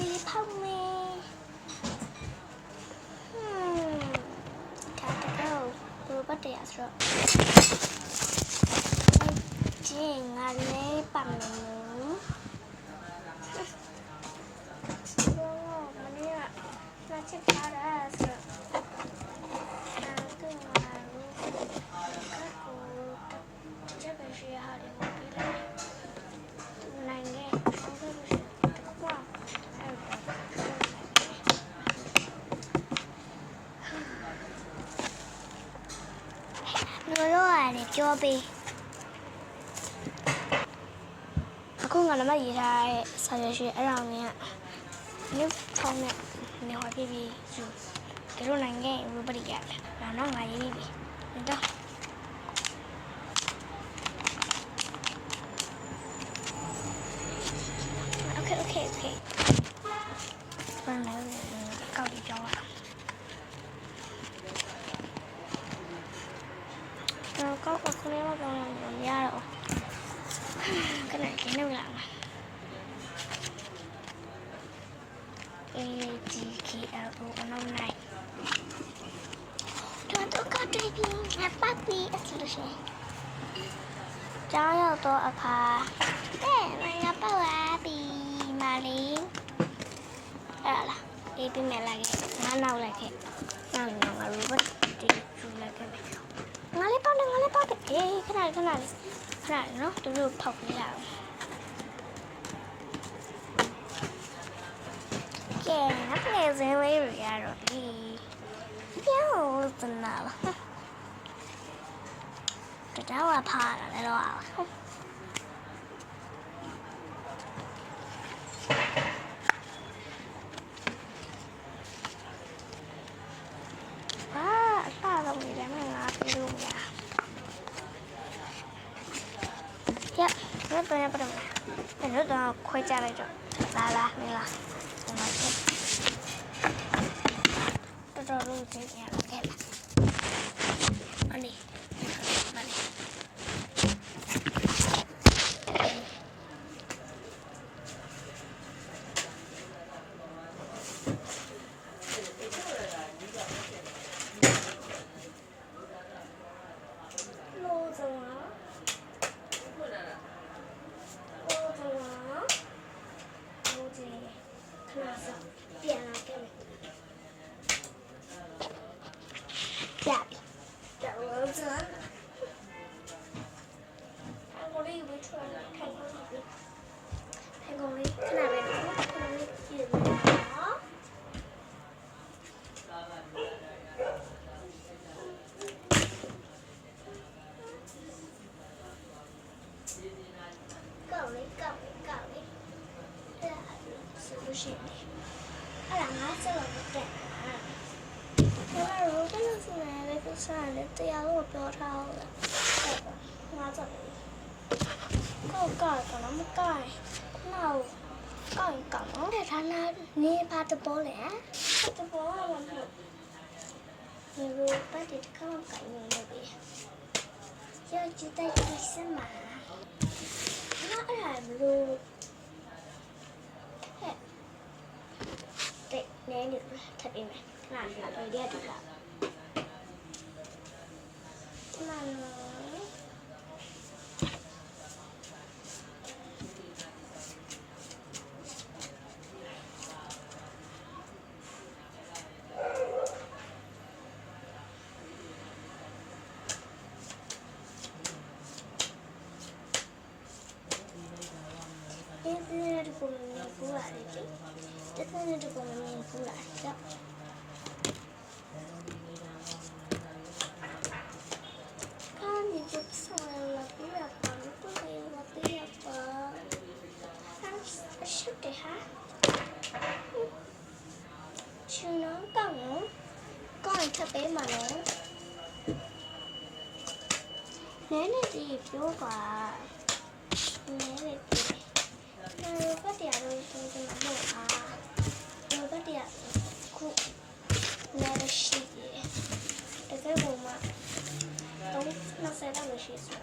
လေးဖောက်မယ်ဟွန်းဒါတော့ဘယ်ပတ်တရားဆိုတော့ကျင်းငါလေးပါမယ်ဘောမနေ့ကလာချက်ထားတာဆိုတော့အာတူမာရူကကိုချက်ပဲရှိရဟာတယ်မပြီးလားနိုင်ငယ်ဆောင်းလို့ရှိတယ်ကွာအဲ့တော့ လောလောရတယ်ပြောပေးအခုငါလည်းမရေးထားတဲ့ဆာရွှေရွှေအဲ့ဒါကိုမြင်ကမြုပ်ထုံးနဲ့နေဟောပြပြီးယူဒီလိုနိုင်ငံရူပရိရတယ်ဒါတော့ငါရေးပြီတော့ တော့ကောက်ခလေးမပြောင်းလို့မရတော့ခဏခင်းနေလာမှာ A G K L O အနောက်နိုင်တော့တော့ကတည်းကငါပတ်ပြီးအစလို့ရှိရင်ကျောင်းရောက်တော့အခါတဲ့ငါပတ်လာပြီမာလီအဲ့ဒါလားအေးပြမယ်လိုက်ခဲ့ငါနောက်လိုက်ခဲ့နောက်နောက်ငါ robot တီထူလိုက်ခဲ့မယ်ငါလေး ပေါက်တယ်ငါလေးပေါက်တယ်အေးခဏလေးခဏလေးခဏလေးနော်သူတို့ဖောက်ပြရအောင်ကဲငါငယ်စင်းလေးတွေရတော့ဒီပြောင်းစနာပါတတော်ကဖားတာလည်းတော့အောင်အာအစားတော့နေတယ်မငါပြေလို့မရရ ရတော့ရပါတော့အဲ့တော့ခွဲကြလိုက်တော့လာလာနေလာဒီမှာချက်တော်တော်လို့သိရပါခဲ့လားအလေးမလေးလို့ဆုံးလား ကိုကလာကိုဒီခလာစပြန်လာခဲ့မယ် ပြပြီတော့ဇန်အကိုလေးဝေးထွားထိုင်ကုန်ပြီထိုင်ကုန်လေးခဏပဲနော်ခဏလေးကြည့်မယ်နော်ကော ကိုစားလေတရားလို့ပြောထားအောင်လားငါကြောက်ကောက်ကောက်တော့မကိုက်နောက်ကောက်ကောက်တော့ဌာနနေပါတဘောလေတဘောကမဟုတ်ဒီလိုပတ်တကောက်ကိုင်းနေပြီကြောက်ကြည့်တိုက်စမ်းမှာငါအဲ့ဒါမလို့တဲ့နည်းနည်းထပ်ပြီးမယ်ခဏလေးပြေးရတူပါ လာတယ်ဒီနေ့ နော်ကောင်းထပ်ပေးမှာနော်နည်းနည်းဒီပြောပါနည်းနည်းဒီနာရောကတရားလို့ဆိုကြမှာလို့အားရောကတရားခုနာရရှိတယ်တကယ်ဘုံမှာတော့နောက်ဆက်ရလို့ရှိဆို